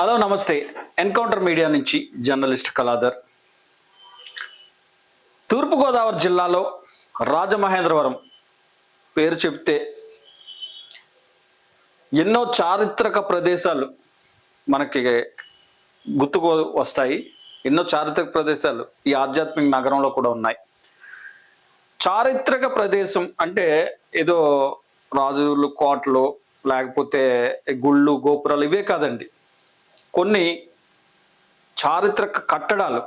Hello నమస్తే. Encounter media నుంచి journalist Kaladhar. తూర్పుగోదావరి జిల్లాలో రాజమహేంద్రవరం పేరు చెప్తే ఎన్నో చారిత్రక ప్రదేశాలు మనకి గుర్తుకు వస్తాయి. ఎన్నో చారిత్రక ప్రదేశాలు ఈ ఆధ్యాత్మిక నగరంలో కూడా ఉన్నాయి. చారిత్రక ప్రదేశం అంటే ఏదో రాజులు కోటలు లేకపోతే గుళ్ళు గోపురాలు ఇవే కాదండి. కొన్ని చారిత్రక కట్టడాలు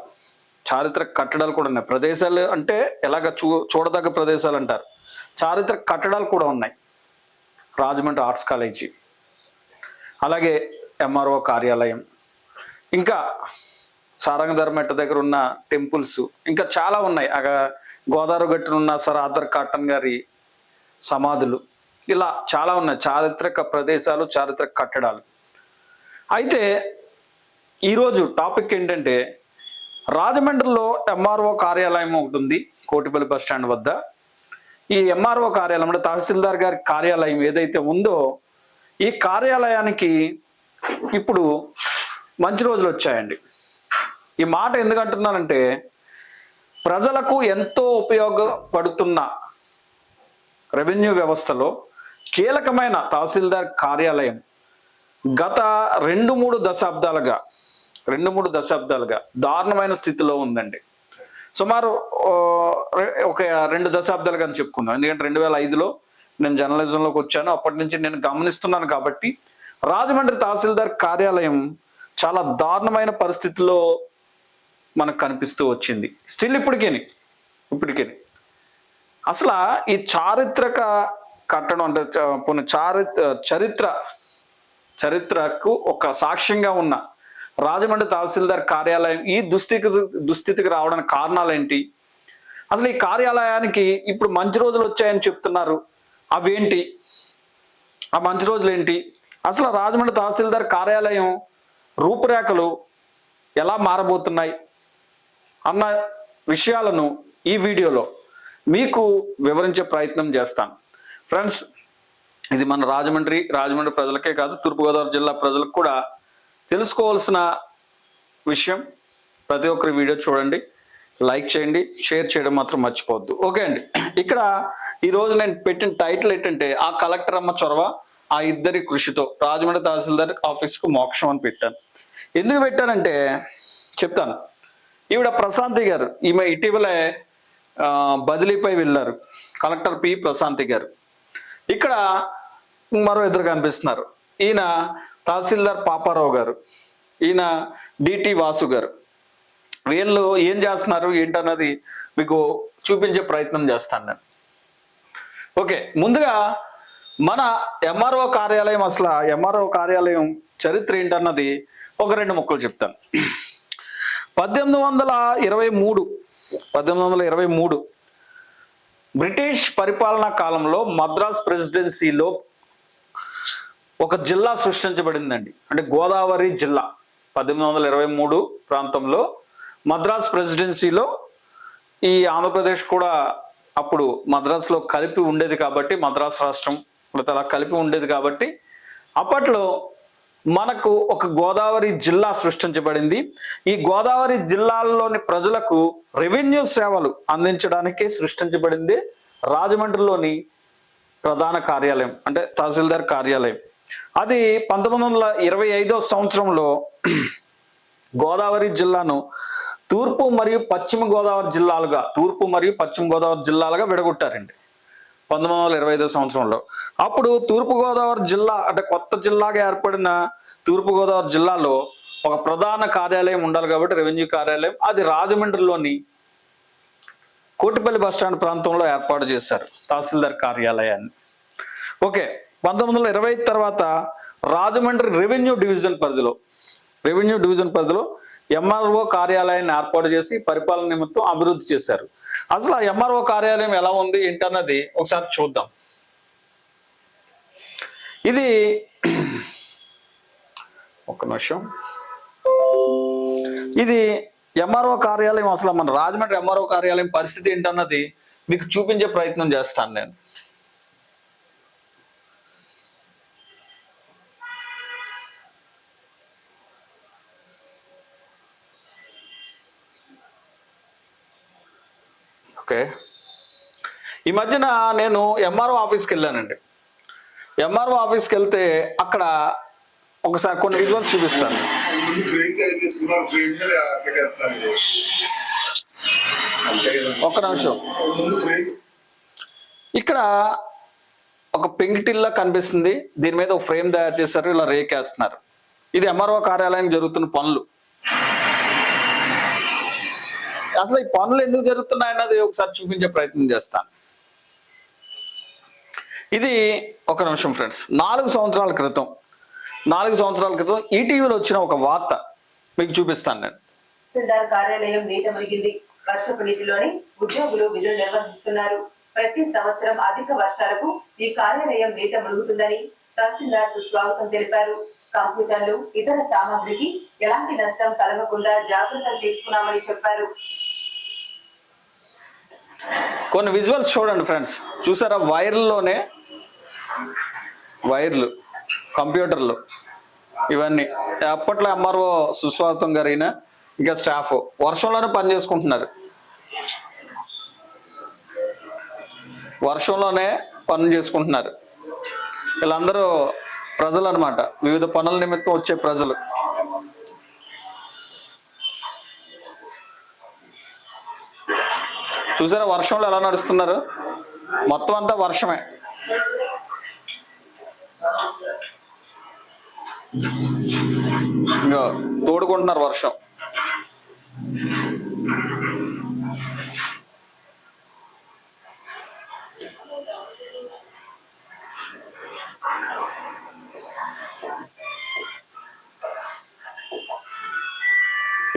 చారిత్రక కట్టడాలు కూడా ఉన్నాయి. ప్రదేశాలు అంటే ఎలాగ చూ చూడదగ్గ ప్రదేశాలు అంటారు. చారిత్రక కట్టడాలు కూడా ఉన్నాయి. రాజమండ్రి ఆర్ట్స్ కాలేజీ అలాగే ఎంఆర్ఓ కార్యాలయం. ఇంకా సారంగధర్మెట్ట దగ్గర ఉన్న టెంపుల్స్ ఇంకా చాలా ఉన్నాయి. అగ గోదావరి గట్టున ఉన్న సర్ ఆర్థర్ కాటన్ గారి సమాధులు ఇలా చాలా ఉన్నాయి. చారిత్రక ప్రదేశాలు చారిత్రక కట్టడాలు. అయితే ఈరోజు టాపిక్ ఏంటంటే రాజమండ్రిలో ఎంఆర్ఓ కార్యాలయం ఒకటి ఉంది కోటిపల్లి బస్ స్టాండ్ వద్ద. ఈ ఎంఆర్ఓ కార్యాలయం అంటే తహసీల్దార్ గారి కార్యాలయం ఏదైతే ఉందో ఈ కార్యాలయానికి ఇప్పుడు మంచి రోజులు వచ్చాయండి. ఈ మాట ఎందుకంటున్నానంటే ప్రజలకు ఎంతో ఉపయోగపడుతున్న రెవెన్యూ వ్యవస్థలో కీలకమైన తహసీల్దార్ కార్యాలయం గత రెండు మూడు దశాబ్దాలుగా రెండు మూడు దశాబ్దాలుగా దారుణమైన స్థితిలో ఉందండి. సుమారు ఒక రెండు దశాబ్దాలుగా అని చెప్పుకుందాం. ఎందుకంటే రెండు వేల ఐదులో నేను జర్నలిజంలోకి వచ్చాను. అప్పటి నుంచి నేను గమనిస్తున్నాను కాబట్టి రాజమండ్రి తహసీల్దార్ కార్యాలయం చాలా దారుణమైన పరిస్థితిలో మనకు కనిపిస్తూ వచ్చింది. స్టిల్ ఇప్పటికేని ఇప్పటికేని. అసలు ఈ చారిత్రక కట్టడం అంటే చారిత్ర చరిత్ర చరిత్రకు ఒక సాక్ష్యంగా ఉన్న రాజమండ్రి తహసీల్దార్ కార్యాలయం ఈ దుస్థితికి దుస్థితికి రావడానికి కారణాలు ఏంటి అసలు ఈ కార్యాలయానికి ఇప్పుడు మంచి రోజులు వచ్చాయని చెప్తున్నారు. అవేంటి? ఆ మంచి రోజులు ఏంటి అసలు రాజమండ్రి తహసీల్దార్ కార్యాలయం రూపురేఖలు ఎలా మారబోతున్నాయి? అన్న విషయాలను ఈ వీడియోలో మీకు వివరించే ప్రయత్నం చేస్తాను. ఫ్రెండ్స్ ఇది మన రాజమండ్రి రాజమండ్రి ప్రజలకే కాదు తూర్పుగోదావరి జిల్లా ప్రజలకు కూడా తెలుసుకోవాల్సిన విషయం. ప్రతి ఒక్కరి వీడియో చూడండి లైక్ చేయండి షేర్ చేయడం మాత్రం మర్చిపోవద్దు. ఓకే అండి. ఇక్కడ ఈ రోజు నేను పెట్టిన టైటిల్ ఏంటంటే ఆ కలెక్టర్ అమ్మ చొరవ ఆ ఇద్దరి కృషితో రాజమండ్రి తహసీల్దార్ ఆఫీస్కు మోక్షం అని పెట్టాను. ఎందుకు పెట్టానంటే చెప్తాను. ఈవిడ ప్రశాంతి గారు ఈమె ఇటీవలే బదిలీపై వెళ్ళారు. కలెక్టర్ పి ప్రశాంతి గారు. ఇక్కడ మరో ఇద్దరు కనిపిస్తున్నారు. ఈయన తహసీల్దార్ పాపారావు గారు ఈయన డిటి వాసు గారు. వీళ్ళు ఏం చేస్తున్నారు ఏంటన్నది మీకు చూపించే ప్రయత్నం చేస్తాను నేను. ఓకే ముందుగా మన ఎంఆర్ఓ కార్యాలయం అసలు ఎంఆర్ఓ కార్యాలయం చరిత్ర ఏంటన్నది ఒక రెండు ముక్కలు చెప్తాను. పద్దెనిమిది వందల ఇరవై మూడు పద్దెనిమిది వందల ఇరవై మూడు బ్రిటిష్ పరిపాలనా కాలంలో మద్రాస్ ప్రెసిడెన్సీలో ఒక జిల్లా సృష్టించబడిందండి. అంటే గోదావరి జిల్లా. పద్దెనిమిది వందల ఇరవై మూడు ప్రాంతంలో మద్రాస్ ప్రెసిడెన్సీలో ఈ ఆంధ్రప్రదేశ్ కూడా అప్పుడు మద్రాసులో కలిపి ఉండేది కాబట్టి మద్రాస్ రాష్ట్రం లేకపోతే అలా కలిపి ఉండేది కాబట్టి అప్పట్లో మనకు ఒక గోదావరి జిల్లా సృష్టించబడింది. ఈ గోదావరి జిల్లాల్లోని ప్రజలకు రెవెన్యూ సేవలు అందించడానికి సృష్టించబడింది రాజమండ్రిలోని ప్రధాన కార్యాలయం అంటే తహసీల్దార్ కార్యాలయం. అది పంతొమ్మిది వందల ఇరవై ఐదో సంవత్సరంలో గోదావరి జిల్లాను తూర్పు మరియు పశ్చిమ గోదావరి జిల్లాలుగా తూర్పు మరియు పశ్చిమ గోదావరి జిల్లాలుగా విడగొట్టారండి. పంతొమ్మిది వందల ఇరవై ఐదో సంవత్సరంలో. అప్పుడు తూర్పు గోదావరి జిల్లా అంటే కొత్త జిల్లాగా ఏర్పడిన తూర్పు గోదావరి జిల్లాలో ఒక ప్రధాన కార్యాలయం ఉండాలి కాబట్టి రెవెన్యూ కార్యాలయం అది రాజమండ్రిలోని కోటిపల్లి బస్టాండ్ ప్రాంతంలో ఏర్పాటు చేశారు తహసీల్దార్ కార్యాలయాన్ని. ఓకే పంతొమ్మిది వందల ఇరవై తర్వాత రాజమండ్రి రెవెన్యూ డివిజన్ పరిధిలో రెవెన్యూ డివిజన్ పరిధిలో ఎంఆర్ఓ కార్యాలయాన్ని ఏర్పాటు చేసి పరిపాలన నిమిత్తం అభివృద్ధి చేశారు. అసలు ఆ ఎంఆర్ఓ కార్యాలయం ఎలా ఉంది ఏంటన్నది ఒకసారి చూద్దాం. ఇది ఒక నిమిషం. ఇది ఎంఆర్ఓ కార్యాలయం అసలు మన రాజమండ్రి ఎంఆర్ఓ కార్యాలయం పరిస్థితి ఏంటన్నది మీకు చూపించే ప్రయత్నం చేస్తాను నేను. ఓకే. ఈ మధ్యన నేను ఎంఆర్ఓ ఆఫీస్కి వెళ్ళానండి. ఎంఆర్ఓ ఆఫీస్కి వెళ్తే అక్కడ ఒకసారి కొన్ని విజువల్స్ చూపిస్తాను. ఒక నిమిషం. ఇక్కడ ఒక పెంకిటిల్లా కనిపిస్తుంది. దీని మీద ఒక ఫ్రేమ్ తయారు చేశారు. ఇలా రేకేస్తున్నారు. ఇది ఎంఆర్ఓ కార్యాలయం జరుగుతున్న పనులు. అసలు ఈ పనులు ఎందుకు జరుగుతున్నాయి అన్నది ఒకసారి చూపించే ప్రయత్నం చేస్తాను. ఇది ఒక నిమిషం ఫ్రెండ్స్ నాలుగు సంవత్సరాల క్రితం నాలుగు సంవత్సరాల క్రితం ఈటీవీలో వచ్చిన ఒక వార్త మీకు చూపిస్తాను నేను. తహసీల్దార్ కార్యాలయం నీట మునిగింది. వర్షపు నీటిలోని ఉద్యోగులు విధులు నిర్వహిస్తున్నారు. ప్రతి సంవత్సరం అధిక వర్షాలకు ఈ కార్యాలయం నీట మునుగుతుందని తహసీల్దార్ సుస్వాగతం తెలిపారు. కంప్యూటర్లు ఇతర సామాగ్రికి ఎలాంటి నష్టం కలగకుండా జాగ్రత్తలు తీసుకున్నామని చెప్పారు. కొన్ని విజువల్స్ చూడండి ఫ్రెండ్స్ చూసారా? వైర్లలోనే వైర్లు కంప్యూటర్లు ఇవన్నీ. అప్పట్లో ఎంఆర్ఓ సుస్వాగతం గారైన ఇంకా స్టాఫ్ వర్షంలోనే పని చేసుకుంటున్నారు. వర్షంలోనే పనులు చేసుకుంటున్నారు. వీళ్ళందరూ ప్రజలు అనమాట వివిధ పనుల నిమిత్తం వచ్చే ప్రజలు. చూసారా వర్షంలో ఎలా నడుస్తున్నారు? మొత్తం అంతా వర్షమే. ఇంకా తోడుకుంటున్నారు వర్షం.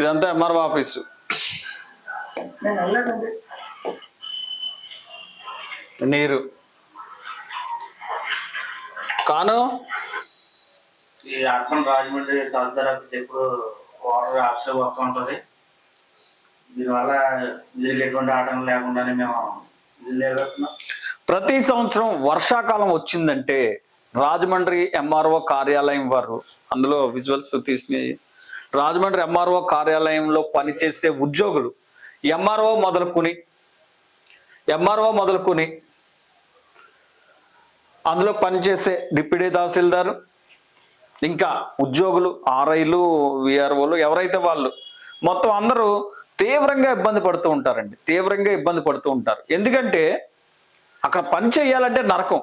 ఇదంతా ఎంఆర్ఓ ఆఫీసు. నీరు. కాను? ఈ అర్బన్ రాజమండ్రి తహసీల్దార్ ఆఫీస్ ఎప్పుడు వాటర్ ఆఫీస్ వస్తూ ఉంటుంది. దీనివల్ల దీనికి ఎటువంటి ఆటం లేకుండానే మేము నిర్వహిస్తున్నాం ప్రతి సంవత్సరం వర్షాకాలం వచ్చిందంటే రాజమండ్రి ఎంఆర్ఓ కార్యాలయం వారు అందులో విజువల్స్ తీసి రాజమండ్రి ఎంఆర్ఓ కార్యాలయంలో పనిచేసే ఉద్యోగులు ఎంఆర్ఓ మొదలుకొని ఎంఆర్ఓ మొదలుకొని అందులో పనిచేసే డిప్యూటీ తహసీల్దార్ ఇంకా ఉద్యోగులు ఆర్ఐలు విఆర్ఓలు ఎవరైతే వాళ్ళు మొత్తం అందరూ తీవ్రంగా ఇబ్బంది పడుతూ ఉంటారండి. తీవ్రంగా ఇబ్బంది పడుతూ ఉంటారు. ఎందుకంటే అక్కడ పని చేయాలంటే నరకం.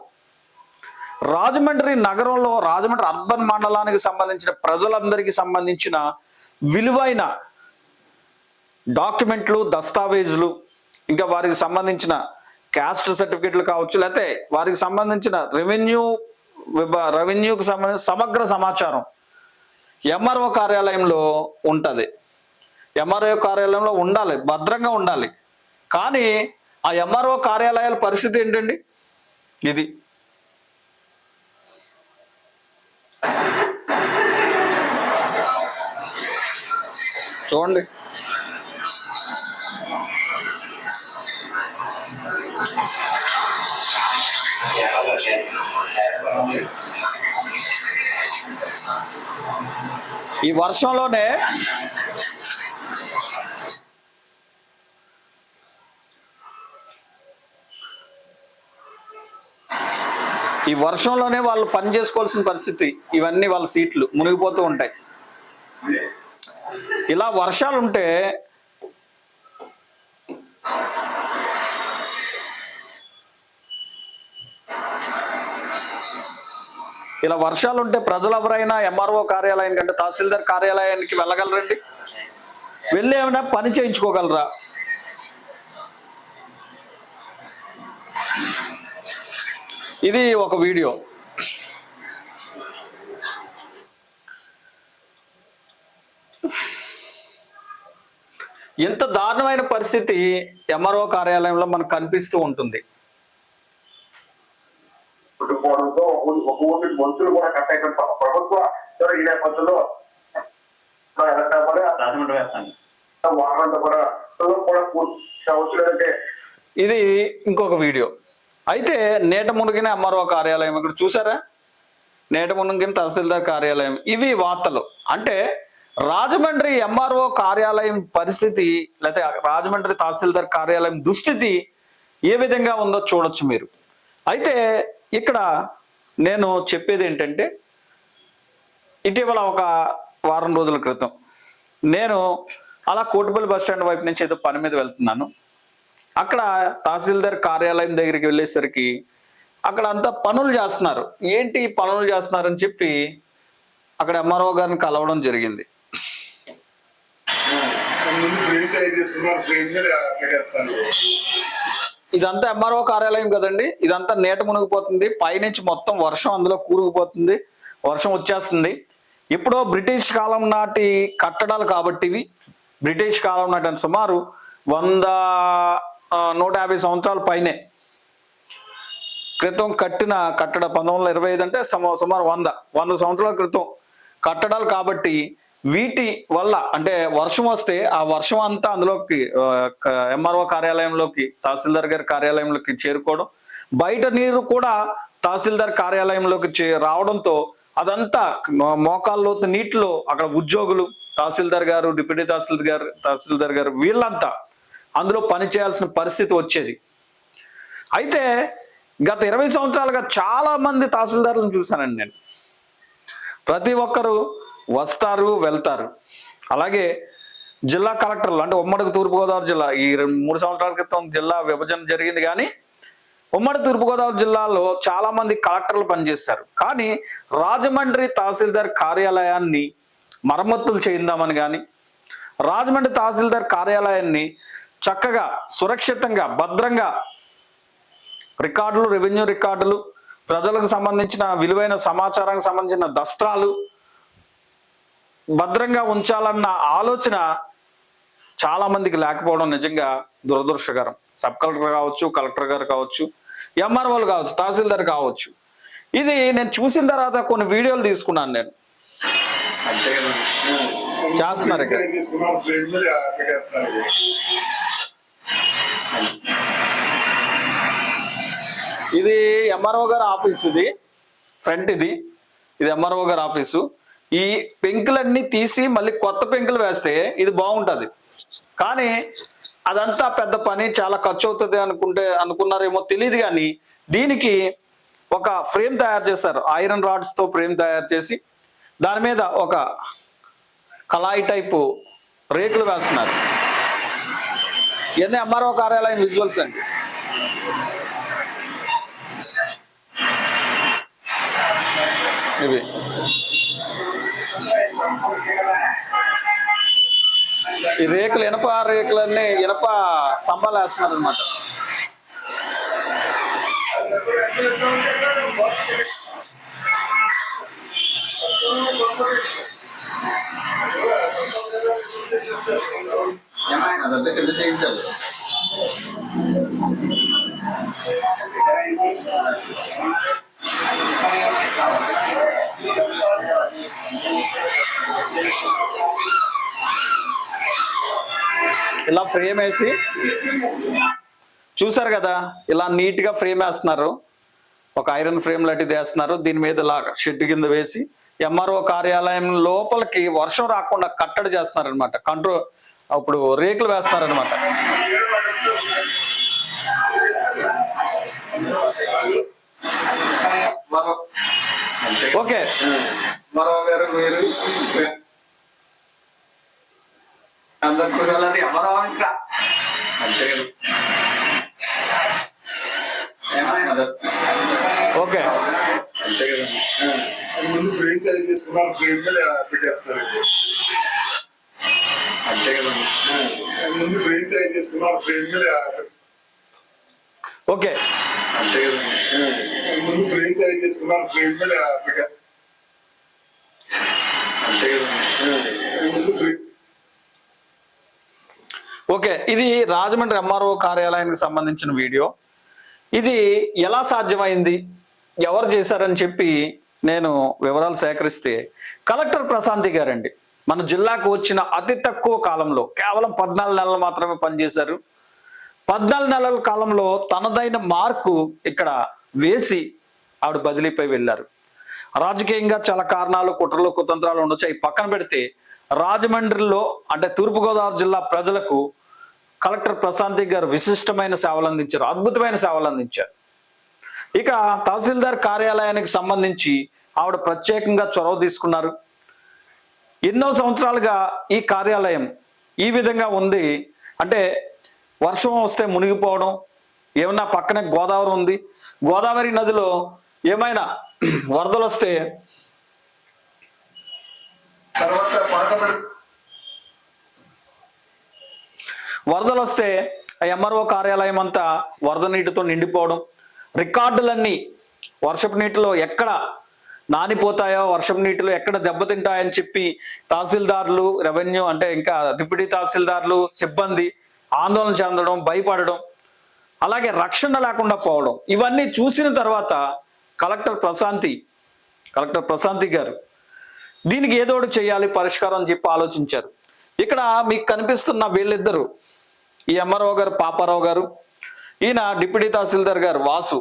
రాజమండ్రి నగరంలో రాజమండ్రి అర్బన్ మండలానికి సంబంధించిన ప్రజలందరికీ సంబంధించిన విలువైన డాక్యుమెంట్లు దస్తావేజులు ఇంకా వారికి సంబంధించిన క్యాస్ట్ సర్టిఫికెట్లు కావచ్చు లేకపోతే వారికి సంబంధించిన రెవెన్యూ విభా రెవెన్యూకి సంబంధించిన సమగ్ర సమాచారం ఎంఆర్ఓ కార్యాలయంలో ఉంటుంది. ఎంఆర్ఓ కార్యాలయంలో ఉండాలి భద్రంగా ఉండాలి. కానీ ఆ ఎంఆర్ఓ కార్యాలయాల పరిస్థితి ఏంటండి? ఇది. చూడండి. ఈ వర్షంలోనే ఈ వర్షంలోనే వాళ్ళు పని చేసుకోవాల్సిన పరిస్థితి. ఇవన్నీ వాళ్ళ సీట్లు మునిగిపోతూ ఉంటాయి. ఇలా వర్షాలు ఉంటే ఇలా వర్షాలు ఉంటే ప్రజలు ఎవరైనా ఎంఆర్ఓ కార్యాలయం కంటే తహసీల్దార్ కార్యాలయానికి వెళ్ళగలరండి? వెళ్ళి ఏమైనా పని చేయించుకోగలరా? ఇది ఒక వీడియో. ఇంత దారుణమైన పరిస్థితి ఎంఆర్ఓ కార్యాలయంలో మనకు కనిపిస్తూ ఉంటుంది. మనుషులు కూడా కట్ అయిపోయిన ప్రభుత్వ ఈ నేపథ్యంలో ఇది ఇంకొక వీడియో. అయితే నేట మునిగిన ఎంఆర్ఓ కార్యాలయం ఇక్కడ చూసారా? నేట మునిగిన తహసీల్దార్ కార్యాలయం. ఇవి వార్తలు. అంటే రాజమండ్రి ఎంఆర్ఓ కార్యాలయం పరిస్థితి లేకపోతే రాజమండ్రి తహసీల్దార్ కార్యాలయం దుస్థితి ఏ విధంగా ఉందో చూడొచ్చు మీరు. అయితే ఇక్కడ నేను చెప్పేది ఏంటంటే ఇటీవల ఒక వారం రోజుల క్రితం నేను అలా కోటిపల్లి బస్ స్టాండ్ వైపు నుంచి ఏదో పని మీద వెళ్తున్నాను. అక్కడ తహసీల్దార్ కార్యాలయం దగ్గరికి వెళ్ళేసరికి అక్కడ అంతా పనులు చేస్తున్నారు. ఏంటి పనులు చేస్తున్నారని చెప్పి అక్కడ ఎంఆర్ఓ గారిని కలవడం జరిగింది. ఇదంతా ఎంఆర్ఓ కార్యాలయం కదండి. ఇదంతా నీట మునిగిపోతుంది. పైనుంచి మొత్తం వర్షం అందులో కూరుకుపోతుంది. వర్షం వచ్చేస్తుంది. ఇప్పుడు బ్రిటిష్ కాలం నాటి కట్టడాలు కాబట్టి ఇవి బ్రిటిష్ కాలం నాటి సుమారు వంద నూట యాభై సంవత్సరాల పైనే క్రితం కట్టిన కట్టడ. పంతొమ్మిది వందల ఇరవై ఐదు అంటే సుమ- సుమారు వంద వంద సంవత్సరాల క్రితం కట్టడాలు కాబట్టి వీటి వల్ల అంటే వర్షం వస్తే ఆ వర్షం అంతా అందులోకి ఎంఆర్ఓ కార్యాలయంలోకి తహసీల్దార్ గారి కార్యాలయంలోకి చేరుకోవడం బయట నీరు కూడా తహసీల్దార్ కార్యాలయంలోకి చే- రావడంతో అదంతా మోకాల్లో నీటిలో అక్కడ ఉద్యోగులు తహసీల్దార్ గారు డిప్యూటీ తహసీల్దార్ గారు తహసీల్దార్ గారు వీళ్ళంతా అందులో పనిచేయాల్సిన పరిస్థితి వచ్చేది. అయితే గత ఇరవై సంవత్సరాలుగా చాలా మంది తహసీల్దారులను చూశానండి నేను. ప్రతి ఒక్కరు వస్తారు వెళ్తారు. అలాగే జిల్లా కలెక్టర్లు అంటే ఉమ్మడి తూర్పుగోదావరి జిల్లా ఈ రెండు- మూడు సంవత్సరాల క్రితం జిల్లా విభజన జరిగింది కానీ ఉమ్మడి తూర్పుగోదావరి జిల్లాలో చాలా మంది కలెక్టర్లు పనిచేశారు. కానీ రాజమండ్రి తహసీల్దార్ కార్యాలయాన్ని మరమ్మతులు చేయిందామని కానీ రాజమండ్రి తహసీల్దార్ కార్యాలయాన్ని చక్కగా సురక్షితంగా భద్రంగా రికార్డులు రెవెన్యూ రికార్డులు ప్రజలకు సంబంధించిన విలువైన సమాచారానికి సంబంధించిన దస్త్రాలు భద్రంగా ఉంచాలన్న ఆలోచన చాలా మందికి లేకపోవడం నిజంగా దురదృష్టకరం. సబ్ కలెక్టర్ కావచ్చు కలెక్టర్ గారు కావచ్చు ఎంఆర్ఓలు కావచ్చు తహసీల్దార్ కావచ్చు. ఇది నేను చూసిన తర్వాత కొన్ని వీడియోలు తీసుకున్నాను నేను. చేస్తున్నారు ఇది ఎంఆర్ఓ గారి ఆఫీస్ ఇది. ఫ్రంట్ ఇది. ఇది ఎంఆర్ఓ గారి ఆఫీసు. ఈ పెంకులన్నీ తీసి మళ్ళీ కొత్త పెంకులు వేస్తే ఇది బాగుంటది. కానీ అదంతా పెద్ద పని చాలా ఖర్చు అవుతుంది అనుకుంటే అనుకున్నారేమో తెలియదు కానీ దీనికి ఒక ఫ్రేమ్ తయారు చేశారు. ఐరన్ రాడ్స్తో ఫ్రేమ్ తయారు చేసి దాని మీద ఒక కళాయి టైపు రేకులు వేస్తున్నారు. ఇవన్నీ ఎంఆర్ఓ కార్యాలయం విజువల్స్ అండి. ఇవి. ఈ రేకులు ఇనప రేకులన్నీ ఇనప స్తంభాలు వేస్తున్నారు అనమాట అదంతా కింద చేయించాలి. ఫ్రేమ్ వేసి. చూసారు కదా ఇలా నీట్గా ఫ్రేమ్ వేస్తున్నారు. ఒక ఐరన్ ఫ్రేమ్ లాంటిది వేస్తున్నారు. దీని మీద ఇలా షెడ్ కింద వేసి ఎంఆర్ఓ కార్యాలయం లోపలికి వర్షం రాకుండా కట్టడి చేస్తున్నారు అనమాట కంట్రోల్ అప్పుడు రేకులు వేస్తున్నారు అనమాట ఓకే అందరు ఎవరు ఆఫీస్ ఓకే. ముందు ఫ్రేమ్ తయారు చేసుకున్నారు ఫ్రేమ్ మీద అంతే కదా ముందు ఫ్రేమ్ తయారు చేసుకున్నారు ఫ్రేమ్ ఓకే. అంతే కదా. ముందు ఫ్రేమ్ తయారు చేసుకున్నారు ఫ్రేమ్ మీద అంతే ముందు ఫ్రేమ్ ఓకే ఇది రాజమండ్రి ఎంఆర్ఓ కార్యాలయానికి సంబంధించిన వీడియో. ఇది ఎలా సాధ్యమైంది? ఎవరు చేశారని చెప్పి నేను వివరాలు సేకరిస్తే కలెక్టర్ ప్రశాంతి గారండి మన జిల్లాకు వచ్చిన అతి తక్కువ కాలంలో కేవలం పద్నాలుగు నెలలు మాత్రమే పనిచేశారు. పద్నాలుగు నెలల కాలంలో తనదైన మార్కు ఇక్కడ వేసి ఆవిడ బదిలీపై వెళ్ళారు. రాజకీయంగా చాలా కారణాలు కుట్రలు కుతంత్రాలు ఉండొచ్చు. అవి పక్కన పెడితే రాజమండ్రిలో అంటే తూర్పుగోదావరి జిల్లా ప్రజలకు కలెక్టర్ ప్రశాంతి గారు విశిష్టమైన సేవలు అందించారు అద్భుతమైన సేవలు అందించారు. ఇక తహసీల్దార్ కార్యాలయానికి సంబంధించి ఆవిడ ప్రత్యేకంగా చొరవ తీసుకున్నారు. ఎన్నో సంవత్సరాలుగా ఈ కార్యాలయం ఈ విధంగా ఉంది. అంటే వర్షం వస్తే మునిగిపోవడం ఏమన్నా పక్కనే గోదావరి ఉంది. గోదావరి నదిలో ఏమైనా వరదలు వస్తే తర్వాత వరదలు వస్తే ఎంఆర్ఓ కార్యాలయం అంతా వరద నీటితో నిండిపోవడం రికార్డులన్నీ వర్షపు నీటిలో ఎక్కడ నానిపోతాయో వర్షపు నీటిలో ఎక్కడ దెబ్బతింటాయని చెప్పి తహసీల్దార్లు రెవెన్యూ అంటే ఇంకా డిప్యూటీ తహసీల్దార్లు సిబ్బంది ఆందోళన చెందడం భయపడడం అలాగే రక్షణ లేకుండా పోవడం ఇవన్నీ చూసిన తర్వాత కలెక్టర్ ప్రశాంతి కలెక్టర్ ప్రశాంతి గారు దీనికి ఏదో ఒకటి చేయాలి పరిష్కారం అని చెప్పి ఆలోచించారు. ఇక్కడ మీకు కనిపిస్తున్న వీళ్ళిద్దరు ఈ ఎంఆర్ఓ గారు పాపారావు గారు ఈయన డిప్యూటీ తహసీల్దార్ గారు వాసు.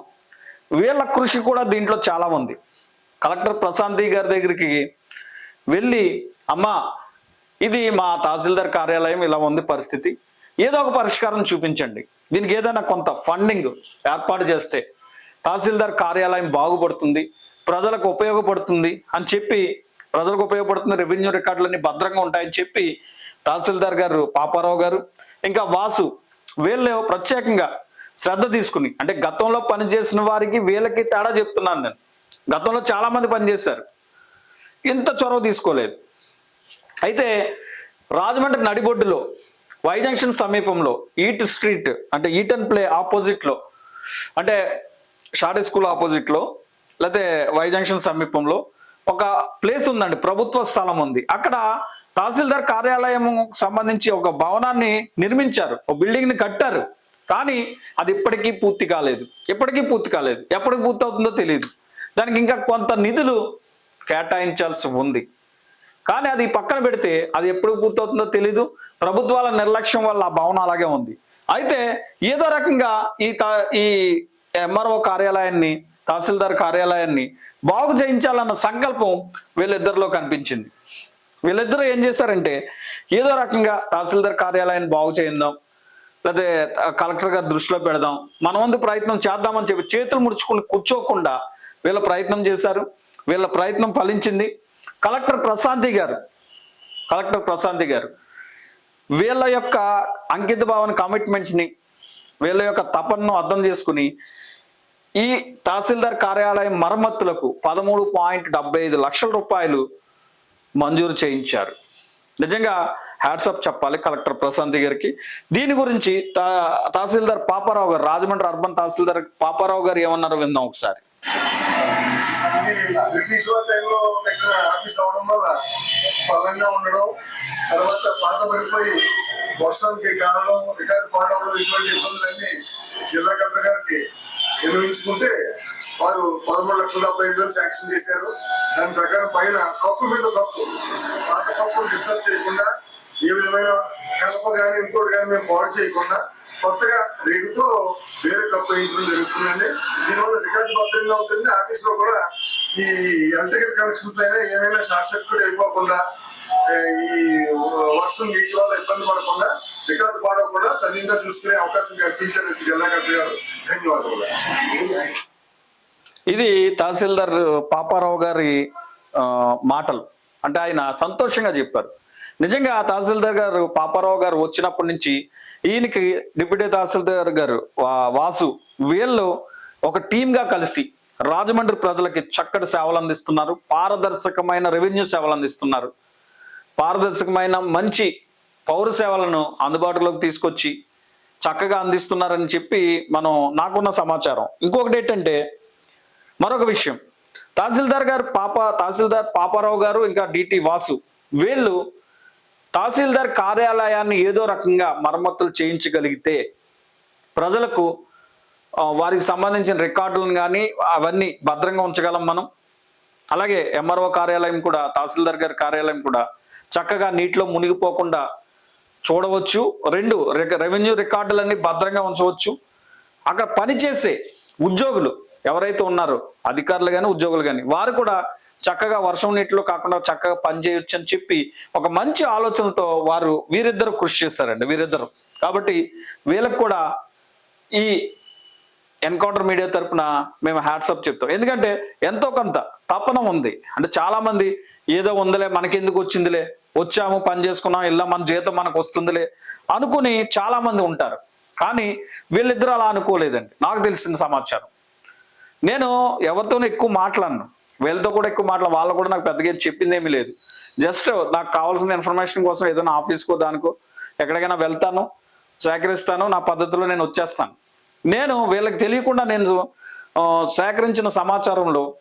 వీళ్ళ కృషి కూడా దీంట్లో చాలా ఉంది. కలెక్టర్ ప్రశాంతి గారి దగ్గరికి వెళ్ళి అమ్మా ఇది మా తహసీల్దార్ కార్యాలయం ఇలా ఉంది పరిస్థితి. ఏదో ఒక పరిష్కారం చూపించండి. దీనికి ఏదైనా కొంత ఫండింగ్ ఏర్పాటు చేస్తే తహసీల్దార్ కార్యాలయం బాగుపడుతుంది ప్రజలకు ఉపయోగపడుతుంది అని చెప్పి ప్రజలకు ఉపయోగపడుతుంది రెవెన్యూ రికార్డులన్నీ భద్రంగా ఉంటాయని చెప్పి తహసీల్దార్ గారు పాపారావు గారు ఇంకా వాసు వీళ్ళు ప్రత్యేకంగా శ్రద్ధ తీసుకుని అంటే గతంలో పనిచేసిన వారికి వీళ్ళకి తేడా చెప్తున్నాను నేను. గతంలో చాలా మంది పనిచేశారు. ఇంత చొరవ తీసుకోలేదు. అయితే రాజమండ్రి నడిబొడ్డులో వై జంక్షన్ సమీపంలో ఈట్ స్ట్రీట్ అంటే ఈట్ అండ్ ప్లే ఆపోజిట్లో అంటే షార్ట్ స్కూల్ ఆపోజిట్లో లేకపోతే వై జంక్షన్ సమీపంలో ఒక ప్లేస్ ఉందండి ప్రభుత్వ స్థలం ఉంది. అక్కడ తహసీల్దార్ కార్యాలయం సంబంధించి ఒక భవనాన్ని నిర్మించారు ఒక బిల్డింగ్ని కట్టారు. కానీ అది ఇప్పటికీ పూర్తి కాలేదు. ఎప్పటికీ పూర్తి కాలేదు. ఎప్పటికి పూర్తి అవుతుందో తెలియదు దానికి ఇంకా కొంత నిధులు కేటాయించాల్సి ఉంది. కానీ అది పక్కన పెడితే అది ఎప్పుడు పూర్తవుతుందో తెలీదు. ప్రభుత్వాల నిర్లక్ష్యం వల్ల ఆ భవనం అలాగే ఉంది. అయితే ఏదో రకంగా ఈ త- ఈ ఎంఆర్ఓ కార్యాలయాన్ని తహసీల్దార్ కార్యాలయాన్ని బాగు చేయించాలన్న సంకల్పం వీళ్ళిద్దరిలో కనిపించింది. వీళ్ళిద్దరూ ఏం చేశారంటే ఏదో రకంగా తహసీల్దార్ కార్యాలయాన్ని బాగు చేయిందాం లేకపోతే కలెక్టర్ గారి దృష్టిలో పెడదాం మన వంతు ప్రయత్నం చేద్దామని చెప్పి చేతులు ముడుచుకుని కూర్చోకుండా వీళ్ళ ప్రయత్నం చేశారు వీళ్ళ ప్రయత్నం ఫలించింది. కలెక్టర్ ప్రశాంతి గారు కలెక్టర్ ప్రశాంతి గారు వీళ్ళ యొక్క అంకిత భావన కమిట్మెంట్ని వీళ్ళ యొక్క తపనను అర్థం చేసుకుని ఈ తహసీల్దార్ కార్యాలయం మరమ్మతులకు పదమూడు పాయింట్ డెబ్బై ఐదు లక్షల రూపాయలు మంజూరు చేయించారు. నిజంగా హ్యాట్సప్ చెప్పాలి కలెక్టర్ ప్రశాంతి గారికి. దీని గురించి తహసీల్దార్ పాపారావు గారు రాజమండ్రి అర్బన్ తహసీల్దార్ పాపారావు గారు ఏమన్నారో విందాం ఒకసారి. బ్రిటిష్ వారి టైంలో దగ్గర ఆఫీస్ అవడం వల్ల బలంగా ఉండడం తర్వాత పాత పడిపోయి వర్షానికి కారణం రికార్డు పాడడంలో ఇటువంటి ఇబ్బందులన్నీ జిల్లా కలెక్టర్ గారికి నిర్వహించుకుంటే వారు పదమూడు లక్షల డెబ్బై ఐదు శాంక్షన్ చేశారు. దాని ప్రకారం పైన కప్పు మీద కప్పు. పాత కప్పును డిస్టర్బ్ చేయకుండా ఏ విధమైన కలప కానీ ఇంకోటి కానీ మేము పాడు చేయకుండా కొత్తగా రేగుతో వేరే కప్పు వేయించడం జరుగుతుందండి. దీనివల్ల రికార్డు భద్రంగా ఉంటుంది. ఆఫీస్లో కూడా ఈ ఎలక్ట్రికల్ కనెక్షన్స్ అయినా ఏమైనా షార్ట్ సర్క్యూట్ అయిపోకుండా ఈ వర్షం నీటి వల్ల ఇబ్బంది పడకుండా రికార్డు పాడకుండా సవ్యంగా చూసుకునే అవకాశం కల్పించారు జిల్లా కలెక్టర్ గారు. ధన్యవాదాలు ఇది తహసీల్దార్ పాపారావు గారి మాటలు. అంటే ఆయన సంతోషంగా చెప్పారు. నిజంగా తహసీల్దార్ గారు పాపారావు గారు వచ్చినప్పటి నుంచి ఈయనకి డిప్యూటీ తహసీల్దార్ గారు వా- వాసు వీళ్ళు ఒక టీంగా కలిసి రాజమండ్రి ప్రజలకి చక్కటి సేవలు అందిస్తున్నారు. పారదర్శకమైన రెవెన్యూ సేవలు అందిస్తున్నారు. పారదర్శకమైన మంచి పౌర సేవలను అందుబాటులోకి తీసుకొచ్చి చక్కగా అందిస్తున్నారని చెప్పి మనం నాకున్న సమాచారం. ఇంకొకటి ఏంటంటే మరొక విషయం. తహసీల్దార్ గారు పాప తహసీల్దార్ పాపారావు గారు ఇంకా డిటి వాసు వీళ్ళు తహసీల్దార్ కార్యాలయాన్ని ఏదో రకంగా మరమ్మతులు చేయించగలిగితే ప్రజలకు వారికి సంబంధించిన రికార్డులను కానీ అవన్నీ భద్రంగా ఉంచగలం మనం. అలాగే ఎంఆర్ఓ కార్యాలయం కూడా తహసీల్దార్ గారి కార్యాలయం కూడా చక్కగా నీటిలో మునిగిపోకుండా చూడవచ్చు. రెండు రె- రెవెన్యూ రికార్డులన్నీ భద్రంగా ఉంచవచ్చు. అక్కడ పనిచేసే ఉద్యోగులు ఎవరైతే ఉన్నారో అధికారులు కానీ ఉద్యోగులు కానీ వారు కూడా చక్కగా వర్షం నీటిలో కాకుండా చక్కగా పనిచేయొచ్చు అని చెప్పి ఒక మంచి ఆలోచనతో వారు వీరిద్దరు కృషి చేశారండి వీరిద్దరు. కాబట్టి వీళ్ళకు కూడా ఈ ఎన్కౌంటర్ మీడియా తరఫున మేము హ్యాట్సప్ చెప్తాం. ఎందుకంటే ఎంతో కొంత తపన ఉంది. అంటే చాలా మంది ఏదో ఉందిలే మనకెందుకు వచ్చిందిలే వచ్చాము పని చేసుకున్నాం ఇలా మన జీతం మనకు వస్తుందిలే అనుకుని చాలా మంది ఉంటారు. కానీ వీళ్ళిద్దరూ అలా అనుకోలేదండి. నాకు తెలిసిన సమాచారం. నేను ఎవరితోనూ ఎక్కువ మాట్లాడను. వీళ్ళతో కూడా ఎక్కువ మాట్లా వాళ్ళు కూడా నాకు పెద్దగా చెప్పింది ఏమీ లేదు. జస్ట్ నాకు కావాల్సిన ఇన్ఫర్మేషన్ కోసం ఏదైనా ఆఫీస్కో దానికో ఎక్కడికైనా వెళ్తాను సేకరిస్తాను నా పద్ధతిలో నేను వచ్చేస్తాను. నేను వీళ్ళకి తెలియకుండా నేను సేకరించిన సమాచారంలో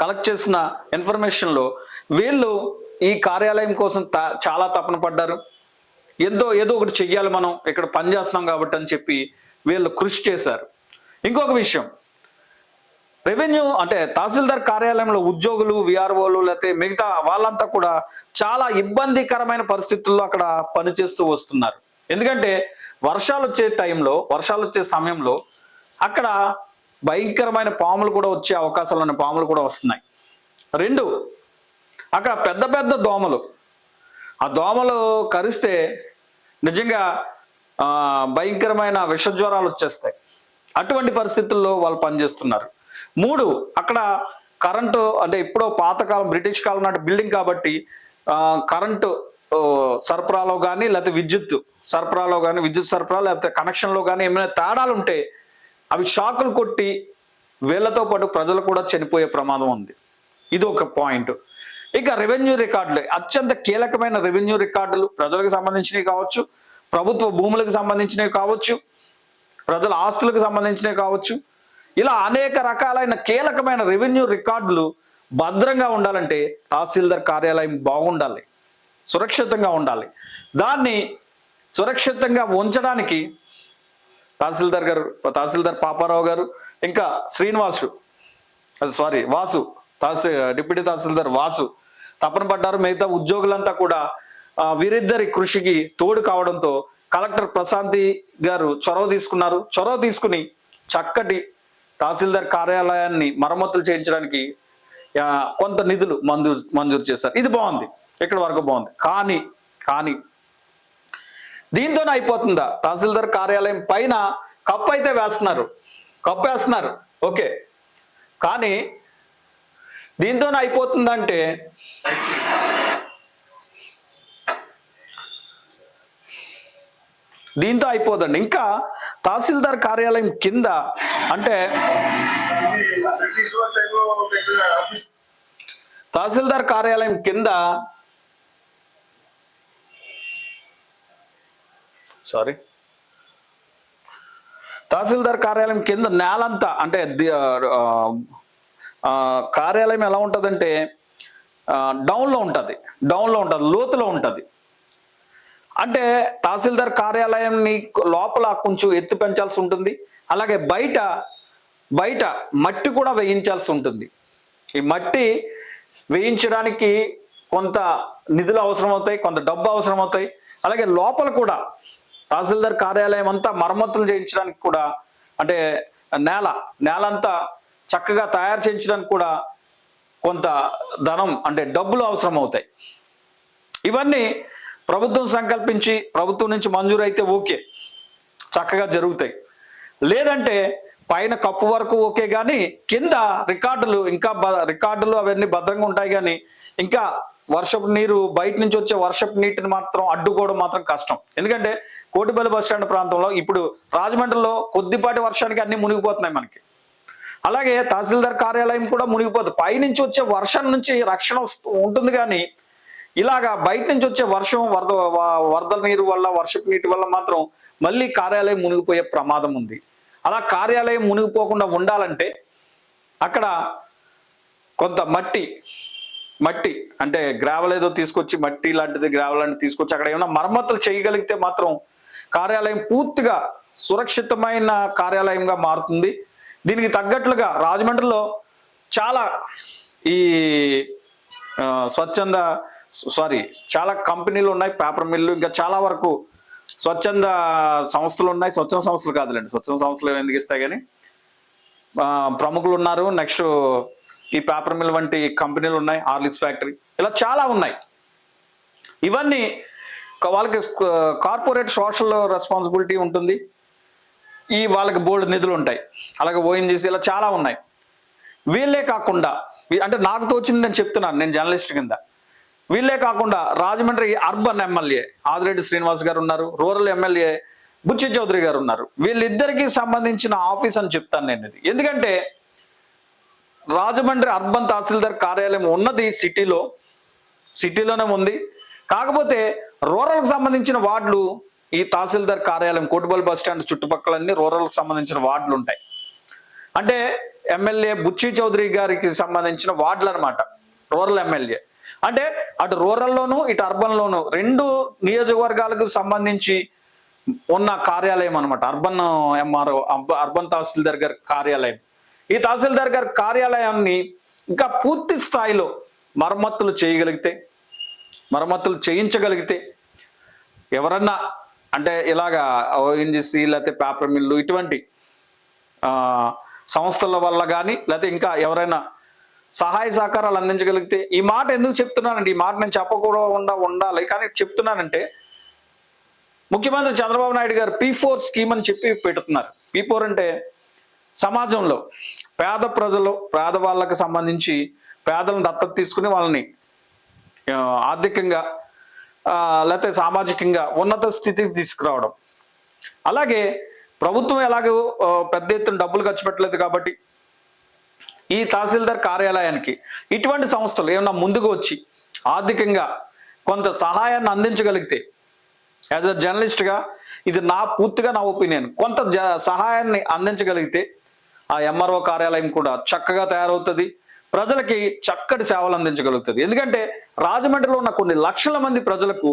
కలెక్ట్ చేసిన ఇన్ఫర్మేషన్లో వీళ్ళు ఈ కార్యాలయం కోసం తా- చాలా తపన పడ్డారు. ఎంతో ఏదో ఒకటి చెయ్యాలి మనం ఇక్కడ పని చేస్తున్నాం కాబట్టి అని చెప్పి వీళ్ళు కృషి చేశారు. ఇంకొక విషయం రెవెన్యూ అంటే తహసీల్దార్ కార్యాలయంలో ఉద్యోగులు విఆర్ఓలు లేకపోతే మిగతా వాళ్ళంతా కూడా చాలా ఇబ్బందికరమైన పరిస్థితుల్లో అక్కడ పనిచేస్తూ వస్తున్నారు. ఎందుకంటే వర్షాలు వచ్చే టైంలో వర్షాలు వచ్చే సమయంలో అక్కడ భయంకరమైన పాములు కూడా వచ్చే అవకాశాలు ఉన్న పాములు కూడా వస్తున్నాయి. రెండు అక్కడ పెద్ద పెద్ద దోమలు. ఆ దోమలు కరిస్తే నిజంగా భయంకరమైన విషజ్వరాలు వచ్చేస్తాయి. అటువంటి పరిస్థితుల్లో వాళ్ళు పనిచేస్తున్నారు. మూడు అక్కడ కరెంటు అంటే ఎప్పుడో పాతకాలం బ్రిటిష్ కాలం నాటి బిల్డింగ్ కాబట్టి కరెంటు సరఫరాలో కానీ లేకపోతే విద్యుత్ సరఫరాలో కానీ విద్యుత్ సరఫరా లేకపోతే కనెక్షన్లో కానీ ఏమైనా తేడాలు ఉంటే అవి షాకులు కొట్టి వీళ్ళతో పాటు ప్రజలు కూడా చనిపోయే ప్రమాదం ఉంది. ఇది ఒక పాయింట్. ఇక రెవెన్యూ రికార్డులు. అత్యంత కీలకమైన రెవెన్యూ రికార్డులు ప్రజలకు సంబంధించినవి కావచ్చు ప్రభుత్వ భూములకు సంబంధించినవి కావచ్చు ప్రజల ఆస్తులకు సంబంధించినవి కావచ్చు ఇలా అనేక రకాలైన కీలకమైన రెవెన్యూ రికార్డులు భద్రంగా ఉండాలంటే తహసీల్దార్ కార్యాలయం బాగుండాలి. సురక్షితంగా ఉండాలి. దాన్ని సురక్షితంగా ఉంచడానికి తహసీల్దార్ గారు తహసీల్దార్ పాపారావు గారు ఇంకా శ్రీనివాసు అది సారీ వాసు తహసీ డిప్యూటీ తహసీల్దార్ వాసు తపన పడ్డారు. మిగతా ఉద్యోగులంతా కూడా వీరిద్దరి కృషికి తోడు కావడంతో కలెక్టర్ ప్రశాంతి గారు చొరవ తీసుకున్నారు. చొరవ తీసుకుని చక్కటి తహసీల్దార్ కార్యాలయాన్ని మరమ్మతులు చేయించడానికి కొంత నిధులు మంజూరు మంజూరు చేశారు. ఇది బాగుంది. ఇక్కడ వరకు బాగుంది. కానీ కానీ దీంతోనే అయిపోతుందా? తహసీల్దార్ కార్యాలయం పైన కప్పు అయితే వేస్తున్నారు. కప్పు వేస్తున్నారు. ఓకే. కానీ దీంతోనే అయిపోతుందంటే దీంతో అయిపోదండి. ఇంకా తహసీల్దార్ కార్యాలయం కింద అంటే తహసీల్దార్ కార్యాలయం కింద సారీ. తహసీల్దార్ కార్యాలయం కింద నేలంతా అంటే కార్యాలయం ఎలా ఉంటుందంటే డౌన్లో ఉంటుంది. డౌన్లో ఉంటుంది లోతులో ఉంటుంది. అంటే తహసీల్దార్ కార్యాలయాన్ని లోపల కొంచెం ఎత్తు పెంచాల్సి ఉంటుంది. అలాగే బయట బయట మట్టి కూడా వేయించాల్సి ఉంటుంది. ఈ మట్టి వేయించడానికి కొంత నిధులు అవసరం అవుతాయి కొంత డబ్బు అవసరం అవుతాయి అలాగే లోపల కూడా తహసీల్దార్ కార్యాలయం అంతా మరమ్మతులు చేయించడానికి కూడా అంటే నేల నేల అంతా చక్కగా తయారు చేయించడానికి కూడా కొంత ధనం అంటే డబ్బులు అవసరం అవుతాయి ఇవన్నీ ప్రభుత్వం సంకల్పించి ప్రభుత్వం నుంచి మంజూరు అయితే ఓకే. చక్కగా జరుగుతాయి. లేదంటే పైన కప్పు వరకు ఓకే కానీ కింద రికార్డులు ఇంకా బ- రికార్డులు అవన్నీ భద్రంగా ఉంటాయి కానీ ఇంకా వర్షపు నీరు బయట నుంచి వచ్చే వర్షపు నీటిని మాత్రం అడ్డుకోవడం మాత్రం కష్టం. ఎందుకంటే కోటిపల్లి బస్ స్టాండ్ ప్రాంతంలో ఇప్పుడు రాజమండ్రిలో కొద్దిపాటి వర్షానికి అన్ని మునిగిపోతున్నాయి మనకి. అలాగే తహసీల్దార్ కార్యాలయం కూడా మునిగిపోతుంది పైనుంచి వచ్చే వర్షం నుంచి రక్షణ వస్తూ- ఉంటుంది కానీ ఇలాగా బయట నుంచి వచ్చే వర్షం వరద వరదల నీరు వల్ల వర్షపు నీటి వల్ల మాత్రం మళ్ళీ కార్యాలయం మునిగిపోయే ప్రమాదం ఉంది. అలా కార్యాలయం మునిగిపోకుండా ఉండాలంటే అక్కడ కొంత మట్టి మట్టి అంటే గ్రావెల్ ఏదో తీసుకొచ్చి మట్టి లాంటిది గ్రావెల్ లాంటిది తీసుకొచ్చి అక్కడ ఏమైనా మరమ్మతులు చేయగలిగితే మాత్రం కార్యాలయం పూర్తిగా సురక్షితమైన కార్యాలయంగా మారుతుంది. దీనికి తగ్గట్లుగా రాజమండ్రిలో చాలా ఈ స్వచ్ఛంద సారీ చాలా కంపెనీలు ఉన్నాయి పేపర్ మిల్లు ఇంకా చాలా వరకు స్వచ్ఛంద సంస్థలు ఉన్నాయి. స్వచ్ఛంద సంస్థలు కాదులేండి స్వచ్ఛంద సంస్థలు ఎందుకు ఇస్తాయి కానీ ప్రముఖులు ఉన్నారు. నెక్స్ట్ ఈ పేపర్ మిల్ వంటి కంపెనీలు ఉన్నాయి ఆర్లిక్స్ ఫ్యాక్టరీ ఇలా చాలా ఉన్నాయి. ఇవన్నీ వాళ్ళకి కార్పొరేట్ సోషల్ రెస్పాన్సిబిలిటీ ఉంటుంది. ఈ వాళ్ళకి బోర్డు నిధులు ఉంటాయి. అలాగే ఓఎన్జీసీ ఇలా చాలా ఉన్నాయి. వీళ్ళే కాకుండా అంటే నాకు తోచింది నేను చెప్తున్నాను నేను జర్నలిస్ట్ కింద. వీళ్ళే కాకుండా రాజమండ్రి అర్బన్ ఎమ్మెల్యే ఆదిరెడ్డి శ్రీనివాస్ గారు ఉన్నారు రూరల్ ఎమ్మెల్యే బుచ్చి చౌదరి గారు ఉన్నారు. వీళ్ళిద్దరికి సంబంధించిన ఆఫీస్ అని చెప్తాను నేను ఇది. ఎందుకంటే రాజమండ్రి అర్బన్ తహసీల్దార్ కార్యాలయం ఉన్నది సిటీలో సిటీలోనే ఉంది. కాకపోతే రూరల్కి సంబంధించిన వార్డులు ఈ తహసీల్దార్ కార్యాలయం కోటిపల్లి బస్ స్టాండ్ చుట్టుపక్కలన్నీ రూరల్కి సంబంధించిన వార్డులు ఉంటాయి. అంటే ఎమ్మెల్యే బుచ్చి చౌదరి గారికి సంబంధించిన వార్డులు అనమాట రూరల్ ఎమ్మెల్యే. అంటే అటు రూరల్లోను ఇటు అర్బన్లోను రెండు నియోజకవర్గాలకు సంబంధించి ఉన్న కార్యాలయం అనమాట అర్బన్ ఎంఆర్ఓ అర్బన్ తహసీల్దార్ గారి కార్యాలయం. ఈ తహసీల్దార్ గారి కార్యాలయాన్ని ఇంకా పూర్తి స్థాయిలో మరమ్మతులు చేయగలిగితే మరమ్మతులు చేయించగలిగితే ఎవరన్నా అంటే ఇలాగా ఓఎన్జిసి లేకపోతే పేపర్ మిల్లు ఇటువంటి సంస్థల వల్ల కానీ లేకపోతే ఇంకా ఎవరైనా సహాయ సహకారాలు అందించగలిగితే ఈ మాట ఎందుకు చెప్తున్నానండి? ఈ మాట నేను చెప్పకుండా ఉండాలి. కానీ చెప్తున్నానంటే ముఖ్యమంత్రి చంద్రబాబు నాయుడు గారు పీ ఫోర్ స్కీమ్ అని చెప్పి పెడుతున్నారు. పీ ఫోర్ అంటే సమాజంలో పేద ప్రజలు పేద వాళ్ళకు సంబంధించి పేదలను దత్తత తీసుకుని వాళ్ళని ఆర్థికంగా లేకపోతే సామాజికంగా ఉన్నత స్థితికి తీసుకురావడం. అలాగే ప్రభుత్వం ఎలాగో పెద్ద ఎత్తున డబ్బులు ఖర్చు పెట్టలేదు కాబట్టి ఈ తహసీల్దార్ కార్యాలయానికి ఇటువంటి సంస్థలు ఏమన్నా ముందుకు వచ్చి ఆర్థికంగా కొంత సహాయాన్ని అందించగలిగితే యాజ్ అ జర్నలిస్ట్గా ఇది నా పూర్తిగా నా ఒపీనియన్. కొంత జ సహాయాన్ని అందించగలిగితే ఆ ఎంఆర్ఓ కార్యాలయం కూడా చక్కగా తయారవుతుంది. ప్రజలకి చక్కటి సేవలు అందించగలుగుతుంది. ఎందుకంటే రాజమండ్రిలో ఉన్న కొన్ని లక్షల మంది ప్రజలకు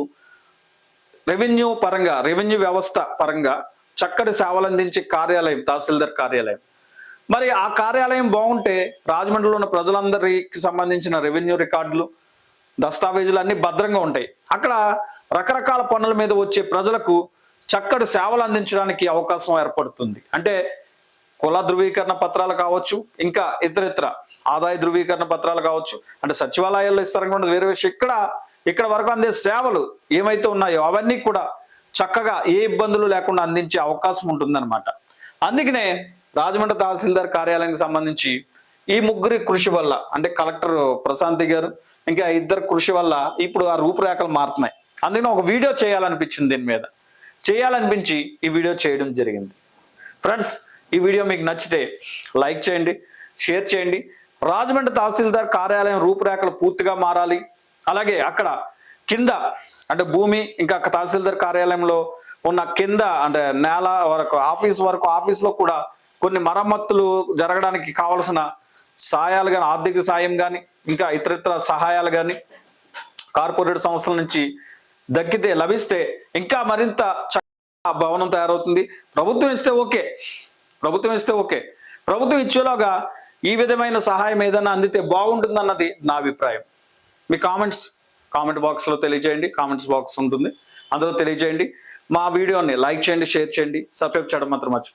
రెవెన్యూ పరంగా రెవెన్యూ వ్యవస్థ పరంగా చక్కటి సేవలు అందించే కార్యాలయం తహసీల్దార్ కార్యాలయం. మరి ఆ కార్యాలయం బాగుంటే రాజమండ్రిలో ఉన్న ప్రజలందరికి సంబంధించిన రెవెన్యూ రికార్డులు దస్తావేజులు అన్ని భద్రంగా ఉంటాయి. అక్కడ రకరకాల పనుల మీద వచ్చే ప్రజలకు చక్కటి సేవలు అందించడానికి అవకాశం ఏర్పడుతుంది. అంటే కుల ధృవీకరణ పత్రాలు కావచ్చు ఇంకా ఇతరితర ఆదాయ ధృవీకరణ పత్రాలు కావచ్చు. అంటే సచివాలయాల్లో ఇస్తారనుకుంటే వేరే విషయం. ఇక్కడ ఇక్కడ వరకు అందే సేవలు ఏమైతే ఉన్నాయో అవన్నీ కూడా చక్కగా ఏ ఇబ్బందులు లేకుండా అందించే అవకాశం ఉంటుందన్నమాట. అందుకనే రాజమండ్రి తహసీల్దార్ కార్యాలయానికి సంబంధించి ఈ ముగ్గురి కృషి వల్ల అంటే కలెక్టర్ ప్రశాంతి గారు ఇంకా ఇద్దరు కృషి వల్ల ఇప్పుడు ఆ రూపురేఖలు మారుతున్నాయి. అందుకని ఒక వీడియో చేయాలనిపించింది దీని మీద. చేయాలనిపించి ఈ వీడియో చేయడం జరిగింది. ఫ్రెండ్స్ ఈ వీడియో మీకు నచ్చితే లైక్ చేయండి షేర్ చేయండి. రాజమండ్రి తహసీల్దార్ కార్యాలయం రూపురేఖలు పూర్తిగా మారాలి. అలాగే అక్కడ కింద అంటే భూమి ఇంకా తహసీల్దార్ కార్యాలయంలో ఉన్న కింద అంటే నేల వరకు ఆఫీస్ వరకు ఆఫీస్లో కూడా కొన్ని మరమ్మతులు జరగడానికి కావలసిన సహాయాలు కానీ ఆర్థిక సాయం కానీ ఇంకా ఇతరితర సహాయాలు కానీ కార్పొరేట్ సంస్థల నుంచి దక్కితే లభిస్తే ఇంకా మరింత భవనం తయారవుతుంది. ప్రభుత్వం ఇస్తే ఓకే. ప్రభుత్వం ఇస్తే ఓకే. ప్రభుత్వం ఇచ్చేలోగా ఈ విధమైన సహాయం ఏదైనా అందితే బాగుంటుందన్నది నా అభిప్రాయం. మీ కామెంట్స్ కామెంట్ బాక్స్లో తెలియజేయండి. కామెంట్స్ బాక్స్ ఉంటుంది. అందులో తెలియజేయండి. మా వీడియోని లైక్ చేయండి షేర్ చేయండి. సబ్స్క్రైబ్ చేయడం మాత్రం మర్చిపో